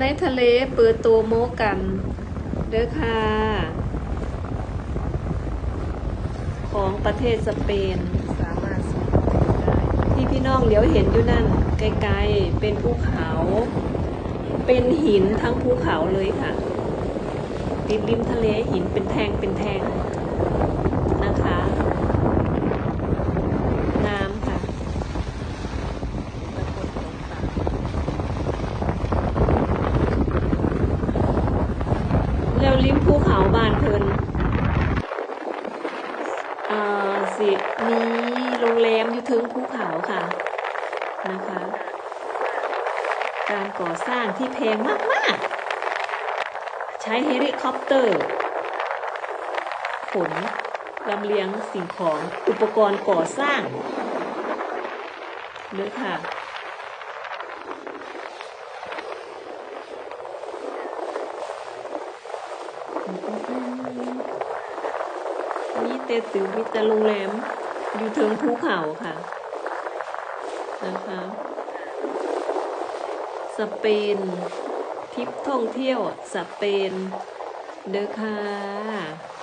ในทะเลเปิดตัวโมกัน เด้อค่ะ ของประเทศสเปนสามารถส่งได้ที่พี่น้องเหลียวเห็นอยู่นั่น ไกลๆ เป็นภูเขา เป็นหินทั้งภูเขาเลยค่ะติดริมทะเลหินเป็นแท่งเป็นแท่งนะคะ งามค่ะ ตะกดตรงกลาง แล้วริมภูเขาบานเพลินอ่อสิมีโรงแรมอยู่ถึงภูเขาค่ะนะคะ การก่อสร้างที่แพงมาก ๆ ใช้เฮลิคอปเตอร์ขนลำเลียงสิ่งของอุปกรณ์ก่อสร้างเลยค่ะ นี่เตตือวิตาโรงแรม อยู่เทิงภูเขาค่ะ นะคะ สเปนทริปท่องเที่ยว สเปน เดอค่ะ